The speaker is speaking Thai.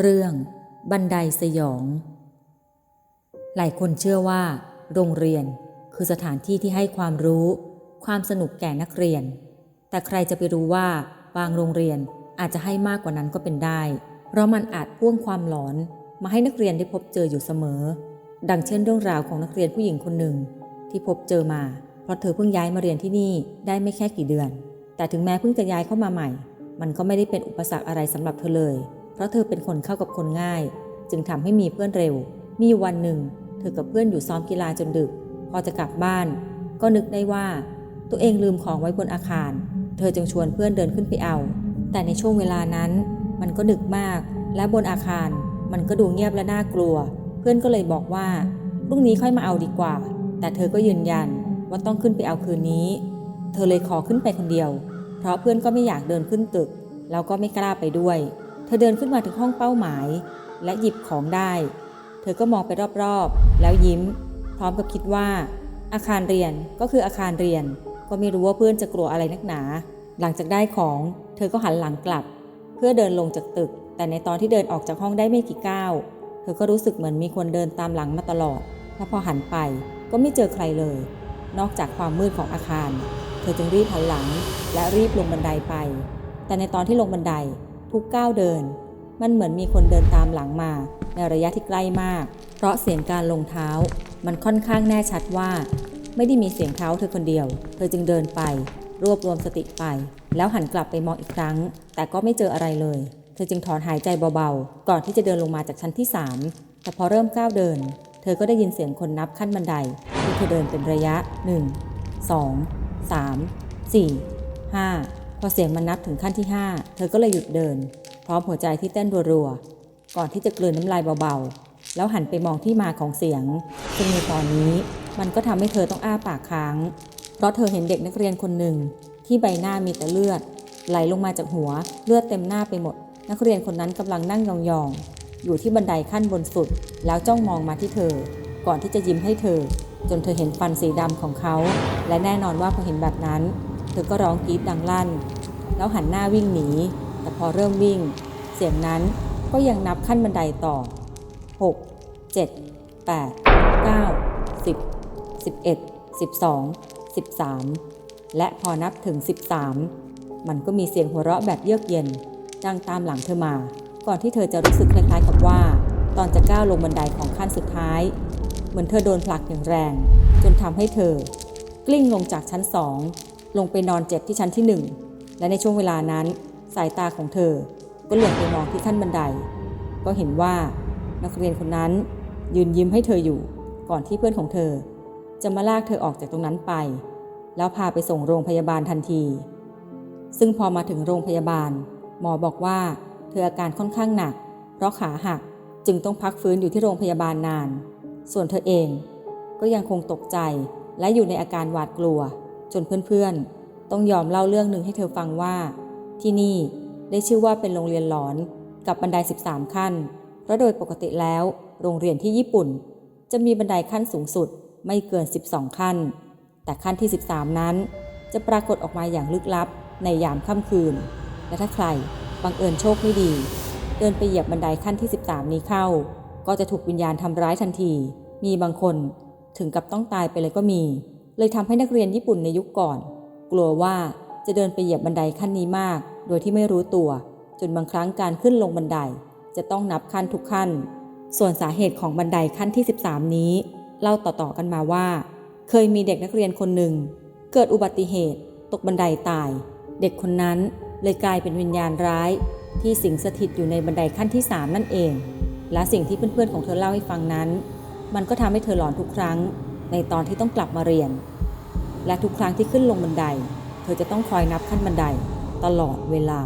เรื่องบันไดสยอง หลายคนเชื่อว่า โรงเรียนคือสถานที่ที่ให้ความรู้ ความสนุกแก่นักเรียน แต่ใครจะไปรู้ว่าบางโรงเรียนอาจจะให้มากกว่านั้นก็เป็นได้ เพราะมันอาจพ่วงความหลอนมาให้นักเรียนได้พบเจออยู่เสมอ ดังเช่นเรื่องราวของนักเรียนผู้หญิงคนหนึ่ง ที่พบเจอมา เพราะเธอเพิ่งย้ายมาเรียนที่นี่ได้ไม่แค่กี่เดือน แต่ถึงแม้เพิ่งจะย้ายเข้ามาใหม่ มันก็ไม่ได้เป็นอุปสรรคอะไรสำหรับเธอเลย เพราะเธอเป็นคนเข้ากับคนง่าย จึงทำให้มีเพื่อนเร็ว มีวันหนึ่ง เธอกับเพื่อนอยู่ซ้อมกีฬาจนดึก พอจะกลับบ้าน ก็นึกได้ว่า ตัวเองลืมของไว้บนอาคาร เธอจึงชวนเพื่อนเดินขึ้นไปเอา แต่ในช่วงเวลานั้น มันก็ดึกมาก และบนอาคาร มันก็ดูเงียบและน่ากลัว เพื่อนก็เลยบอกว่าพรุ่งนี้ค่อยมาเอาดีกว่า แต่เธอก็ยืนยันว่าต้องขึ้นไปเอาคืนนี้ เธอเลยขอขึ้นไปคนเดียว เพราะเพื่อนก็ไม่อยากเดินขึ้นตึก แล้วก็ไม่กล้าไปด้วย อเดินขึ้นมาถึงห้องเป้าหมาย และหยิบของได้ เธอก็มองไปรอบๆ แล้วยิ้ม พร้อมกับคิดว่า อาคารเรียนก็คืออาคารเรียน ก็ไม่รู้ว่าเพื่อนจะกลัวอะไรนักหนา หลังจากได้ของ เธอก็หันหลังกลับ เพื่อเดินลงจากตึก แต่ในตอนที่เดินออกจากห้องได้ไม่กี่ก้าวเธอก็รู้สึกเหมือนมีคนเดินตามหลังมาตลอดและพอหันไปก็ไม่เจอใครเลย นอกจากความมืดของอาคาร เธอจึงรีบหันหลังและรีบลงบันไดไป แต่ในตอนที่ลงบันได ทุกก้าวเดิน มันเหมือนมีคนเดินตามหลังมา ในระยะที่ใกล้มาก เพราะเสียงการลงเท้า มันค่อนข้างแน่ชัดว่า ไม่ได้มีเสียงเท้าเธอคนเดียว เธอจึงเดินไป รวบรวมสติไป แล้วหันกลับไปมองอีกครั้ง แต่ก็ไม่เจออะไรเลย เธอจึงถอนหายใจเบาๆ ก่อนที่จะเดินลงมาจากชั้นที่ 3 แต่พอเริ่มก้าวเดิน เธอก็ได้ยินเสียงคนนับขั้นบันไดที่เธอเดินเป็นระยะ 1 2 3 4 5 พอเสียงมันนับถึงขั้นที่ 5 เธอก็เลยหยุดเดิน พร้อมหัวใจที่เต้นรัวๆ ก่อนที่จะกลืนน้ำลายเบาๆ แล้วหันไปมองที่มาของเสียงซึ่งในตอนนี้มันก็ทำให้เธอต้องอ้าปากค้าง เพราะเธอเห็นเด็กนักเรียนคนหนึ่ง ที่ใบหน้ามีแต่เลือด ไหลลงมาจากหัวเลือดเต็มหน้าไปหมด นักเรียนคนนั้นกำลังนั่งยองๆ อยู่ที่บันไดขั้นบนสุด แล้วจ้องมองมาที่เธอ ก่อนที่จะยิ้มให้เธอ จนเธอเห็นฟันสีดำของเขา และแน่นอนว่าพอเห็นแบบนั้น เธอก็ร้องกรี๊ดดังลั่น แล้วหันหน้าวิ่งหนี แต่พอเริ่มวิ่ง เสียงนั้นก็ยังนับขั้นบันไดต่อ 6 7 8 9 10 11 12 13 และพอนับถึง 13 มันก็มีเสียงหัวเราะแบบเยือกเย็น ดังตามหลังเธอมา ก่อนที่เธอจะรู้สึกคล้ายๆกับว่า ตอนจะก้าวลงบันไดของขั้นสุดท้าย เหมือนเธอโดนผลักอย่างแรง จนทำให้เธอ กลิ้งลงจากชั้นสองลงไปนอนเจ็บที่ชั้นที่หนึ่ง และในช่วงเวลานั้น สายตาของเธอก็เหลือบไปมองที่ขั้นบันได ก็เห็นว่านักเรียนคนนั้นยืนยิ้มให้เธออยู่ก่อนที่เพื่อนของเธอ จะมาลากเธอออกจากตรงนั้นไป แล้วพาไปส่งโรงพยาบาลทันที ซึ่งพอมาถึงโรงพยาบาล หมอบอกว่าเธออาการค่อนข้างหนัก เพราะขาหักจึงต้องพักฟื้นอยู่ที่โรงพยาบาลนาน ส่วนเธอเองก็ยังคงตกใจและอยู่ในอาการหวาดกลัว จนเพื่อนๆ ต้องยอมเล่าเรื่องหนึ่งให้เธอฟังว่า ที่นี่ได้ชื่อว่าเป็นโรงเรียนหลอนกับบันได 13 ขั้น เพราะโดยปกติแล้ว โรงเรียนที่ญี่ปุ่น จะมีบันไดขั้นสูงสุดไม่เกิน 12 ขั้น แต่ขั้นที่ 13 นั้น จะปรากฏออกมาอย่างลึกลับในยามค่ำคืน และถ้าใครบังเอิญโชคไม่ดี เดินไปเหยียบบันไดขั้นที่ 13 นี้เข้า ก็จะถูกวิญญาณทำร้ายทันที มีบางคนถึงกับต้องตายไปเลยก็มี เลยทำให้นักเรียนญี่ปุ่นในยุคก่อน กลัวว่าจะเดินไปเหยียบบันไดขั้นนี้มาก โดยที่ไม่รู้ตัว จนบางครั้งการขึ้นลงบันได จะต้องนับขั้นทุกขั้น ส่วนสาเหตุของบันไดขั้นที่ 13 นี้ เล่าต่อๆกันมาว่า เคยมีเด็กนักเรียนคนหนึ่ง เกิดอุบัติเหตุ ตกบันไดตาย เด็กคนนั้นเลยกลายเป็นวิญญาณร้าย ที่สิงสถิตอยู่ในบันไดขั้นที่ 3 นั่นเอง และสิ่งที่เพื่อนๆของเธอเล่าให้ฟังนั้น มันก็ทำให้เธอหลอนทุกครั้ง ในตอนที่ต้องกลับมาเรียน และทุกครั้งที่ขึ้นลงบันได เธอจะต้องคอยนับขั้นบันได ตลอดเวลา